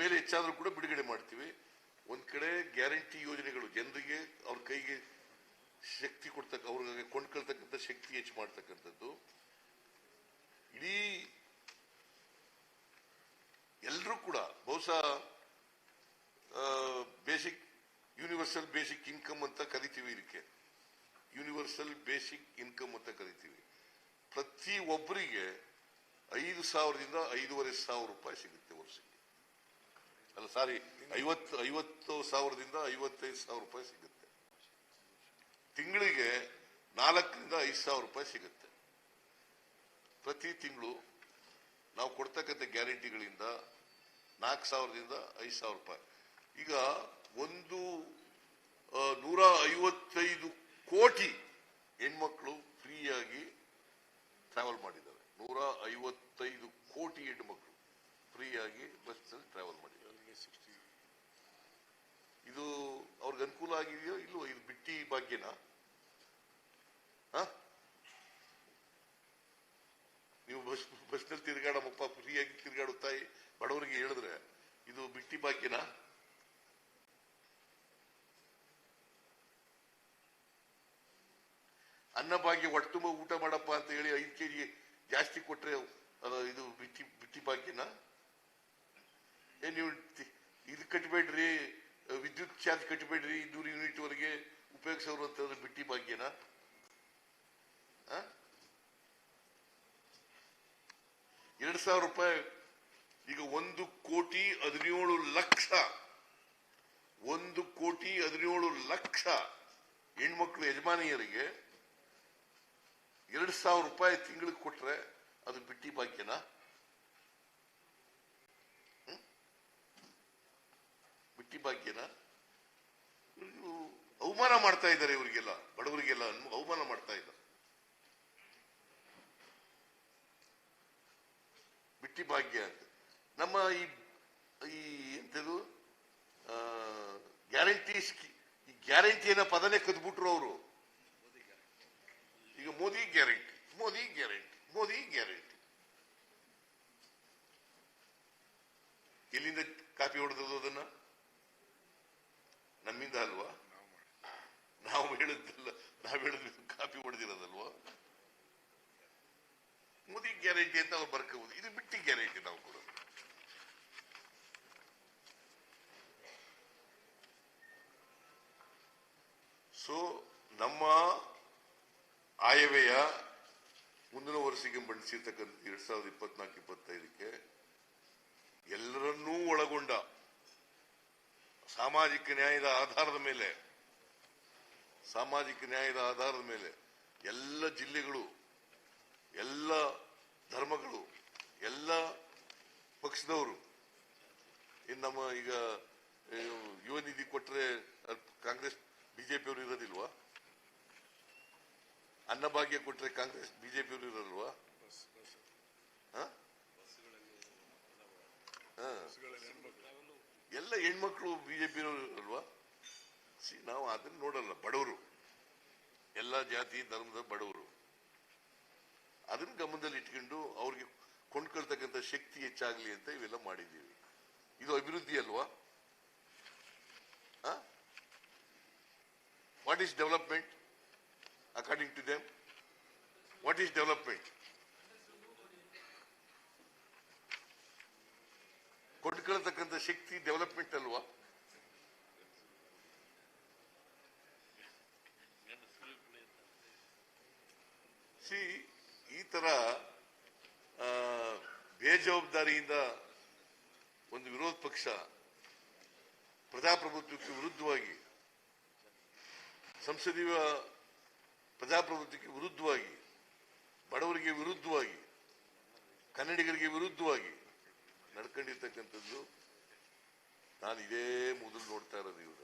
ಮೇಲೆ ಹೆಚ್ಚಾದರೂ ಕೂಡ ಬಿಡುಗಡೆ ಮಾಡ್ತೀವಿ. ಒಂದ್ ಕಡೆ ಗ್ಯಾರಂಟಿ ಯೋಜನೆಗಳು ಜನರಿಗೆ ಅವ್ರ ಕೈಗೆ ಶಕ್ತಿ ಕೊಡ್ತಕ್ಕ ಅವ್ರಿಗೆ ಕೊಂಡ್ಕೊಳ್ತಕ್ಕಂಥ ಶಕ್ತಿ ಹೆಚ್ಚು ಮಾಡ್ತಕ್ಕಂಥದ್ದು. ಇಡೀ ಎಲ್ಲರೂ ಕೂಡ ಬಹುಶಃ ಬೇಸಿಕ್ ಯೂನಿವರ್ಸಲ್ ಬೇಸಿಕ್ ಇನ್ಕಮ್ ಅಂತ ಕರಿತೀವಿ ಇದಕ್ಕೆ. ಯೂನಿವರ್ಸಲ್ ಬೇಸಿಕ್ ಇನ್ಕಮ್ ಅಂತ ಕರಿತೀವಿ. ಪ್ರತಿ ಒಬ್ಬರಿಗೆ ಐದು ಸಾವಿರದಿಂದ ಐದೂವರೆ ಸಾವಿರ ರೂಪಾಯಿ ಸಿಗುತ್ತೆ ವರ್ಷಕ್ಕೆ. ಅಲ್ಲ, ಸಾರಿ, ಐವತ್ತು ಐವತ್ತು ಸಾವಿರದಿಂದ ಐವತ್ತೈದು ಸಾವಿರ ರೂಪಾಯಿ ಸಿಗುತ್ತೆ. ತಿಂಗಳಿಗೆ ನಾಲ್ಕರಿಂದ ಐದು ಸಾವಿರ ರೂಪಾಯಿ ಸಿಗುತ್ತೆ. ಪ್ರತಿ ತಿಂಗಳು ನಾವು ಕೊಡ್ತಕ್ಕಂಥ ಗ್ಯಾರಂಟಿಗಳಿಂದ ನಾಲ್ಕು ಸಾವಿರದಿಂದ ಐದು ಸಾವಿರ ರೂಪಾಯಿ. ಈಗ ಒಂದು ನೂರ ಐವತ್ತೈದು ಕೋಟಿ ಹೆಣ್ಮಕ್ಳು ಫ್ರೀಯಾಗಿ ಟ್ರಾವೆಲ್ ಮಾಡಿದ್ದಾರೆ. ನೂರ ಐವತ್ತೈದು ಕೋಟಿ ಹೆಣ್ಮಕ್ಳು. ಫ್ರೀಯಾಗಿ ಬಸ್ನಲ್ಲಿ ಟ್ರಾವೆಲ್ ಮಾಡಿದ್ದಾರೆ. ಇದು ಅವ್ರಿಗೆ ಅನುಕೂಲ ಆಗಿದೆಯೋ ಇಲ್ಲೋ ಇದು ಬಿಟ್ಟಿ ಭಾಗ್ಯನಾ? ನೀವು ಬಸ್, ಬಸ್ನಲ್ಲಿ ತಿರುಗಾಡಮಪ್ಪ ಫ್ರೀಯಾಗಿ ಆಗಿ ತಾಯಿ, ಬಡವರಿಗೆ ಹೇಳಿದ್ರೆ ಇದು ಬಿಟ್ಟಿ ಭಾಗ್ಯನಾ? ಅನ್ನ ಭಾಗ್ಯ ಹೊಟ್ಟೆ ತುಂಬ ಊಟ ಮಾಡಪ್ಪ ಅಂತ ಹೇಳಿ ಐದು ಕೆಜಿ ಜಾಸ್ತಿ ಕೊಟ್ರೆ ಇದು ಬಿಟ್ಟಿ ಬಿಟ್ಟಿ ಭಾಗ್ಯನಾ? ನೀವು ಇದು ಕಟ್ಟಬೇಡ್ರಿ ವಿದ್ಯುತ್ ಚಾರ್ಜ್ ಕಟ್ಟಬೇಡ್ರಿ ಇನ್ನೂರು ಯೂನಿಟ್ ವರೆಗೆ ಉಪಯೋಗಿಸೋರು ಅಂತಂದ್ರೆ ಬಿಟ್ಟಿ ಭಾಗ್ಯನ? ಎರಡ್ ಸಾವಿರ ರೂಪಾಯಿ, ಈಗ ಒಂದು ಕೋಟಿ ಹದಿನೇಳು ಲಕ್ಷ, ಒಂದು ಕೋಟಿ ಹದಿನೇಳು ಲಕ್ಷ ಹೆಣ್ಮಕ್ಳು ಯಜಮಾನಿಯರಿಗೆ ಎರಡ್ ಸಾವಿರ ರೂಪಾಯಿ ತಿಂಗಳಿಗೆ ಕೊಟ್ರೆ ಅದು ಬಿಟ್ಟಿ ಭಾಗ್ಯನಾ ಬಿಟ್ಟಿ ಭಾಗ್ಯನ? ಅವಮಾನ ಮಾಡ್ತಾ ಇದ್ದಾರೆ ಇವರಿಗೆಲ್ಲ, ಬಡವರಿಗೆಲ್ಲ ಅವಮಾನ ಮಾಡ್ತಾ ಇದ್ದಾರೆ ಬಿಟ್ಟಿ ಭಾಗ್ಯ ಅಂತ. ನಮ್ಮ ಈ ಈ ಎಂತದು? ಗ್ಯಾರಂಟಿ ಈ ಗ್ಯಾರಂಟಿ ಅನ್ನೋ ಪದನೇ ಕದ್ಬಿಟ್ರು ಅವರು. ಈಗ Modi guarantee, Modi guarantee Modi guarantee ಎಲ್ಲಿಂದ ಕಾಪಿ ಹೊಡೆದದು ಅದನ್ನ ನಮ್ಮಿಂದ ಅಲ್ವಾ? ನಾವು ಹೇಳಿದ್ದಲ್ಲ ನಾವು ಹೇಳಿದ್ ಕಾಪಿ ಹೊಡೆದಿರೋದಲ್ವಾ? ಮೋದಿ ಗ್ಯಾರಂಟಿ ಅಂತ ಅವ್ರು ಬರ್ಕೋಬಹುದು ಇದು ಬಿಟ್ಟಿ ಗ್ಯಾರಂಟಿ ನಾವು ಕೊಡೋದು. ಸೊ ನಮ್ಮ ಆಯವ್ಯಯ ಮುಂದಿನ ವರ್ಷಕ್ಕೆ ಮಂಡಿಸಿರ್ತಕ್ಕಂಥ ಎರಡ್ ಸಾವಿರದ ಇಪ್ಪತ್ನಾಲ್ಕು, ಇಪ್ಪತ್ತೈದಕ್ಕೆ ಒಳಗೊಂಡ ಸಾಮಾಜಿಕ ನ್ಯಾಯದ ಆಧಾರದ ಮೇಲೆ ಸಾಮಾಜಿಕ ನ್ಯಾಯದ ಆಧಾರದ ಮೇಲೆ ಎಲ್ಲ ಜಿಲ್ಲೆಗಳು ಎಲ್ಲ ಧರ್ಮಗಳು ಎಲ್ಲ ಪಕ್ಷದವರು ಇನ್ನು ನಮ್ಮ ಈಗ ಯುವ ನಿಧಿ ಕೊಟ್ಟರೆ ಕಾಂಗ್ರೆಸ್ ಬಿಜೆಪಿ ಅವರು ಇರೋದಿಲ್ವಾ? ಅನ್ನಭಾಗ್ಯ ಕೊಟ್ಟರೆ ಕಾಂಗ್ರೆಸ್ ಬಿಜೆಪಿ ಅವರು ಹಾ? ಹ? ಎಲ್ಲ ಹೆಣ್ಮಕ್ಳು ಬಿಜೆಪಿ ಅಲ್ವಾ? ಸಿ, ನಾವು ಅದನ್ನ ನೋಡಲ್ಲ, ಬಡವರು. ಎಲ್ಲ ಜಾತಿ, ಧರ್ಮದ ಬಡವರು. ಅದನ್ನ ಗಮನದಲ್ಲಿ ಇಟ್ಕೊಂಡು ಅವ್ರಿಗೆ ಕೊಂಡ್ಕೊಳ್ತಕ್ಕಂಥ ಶಕ್ತಿ ಹೆಚ್ಚಾಗ್ಲಿ ಅಂತ ಇವೆಲ್ಲ ಮಾಡಿದ್ದೀವಿ. ಇದು ಅಭಿವೃದ್ಧಿ ಅಲ್ವಾ? What is development according to them what is development ಕೊಂಡ್ಕೊಳ್ತಕ್ಕಂಥ ಶಕ್ತಿ ಡೆವಲಪ್ಮೆಂಟ್ ಅಲ್ವಾ? ಸಿ, ಈ ತರ ಬೇಜವಾಬ್ದಾರಿಯಿಂದ ಒಂದು ವಿರೋಧ ಪಕ್ಷ ಪ್ರಜಾಪ್ರಭುತ್ವಕ್ಕೆ ವಿರುದ್ಧವಾಗಿ, ಸಂಸದೀಯ ಪ್ರಜಾಪ್ರಭುತ್ವಕ್ಕೆ ವಿರುದ್ಧವಾಗಿ, ಬಡವರಿಗೆ ವಿರುದ್ಧವಾಗಿ, ಕನ್ನಡಿಗರಿಗೆ ವಿರುದ್ಧವಾಗಿ ನಡ್ಕೊಂಡಿರ್ತಕ್ಕಂಥದ್ದು ನಾನು ಇದೇ ಮೊದಲು ನೋಡ್ತಾ ಇರೋದು ಇವ್ರ.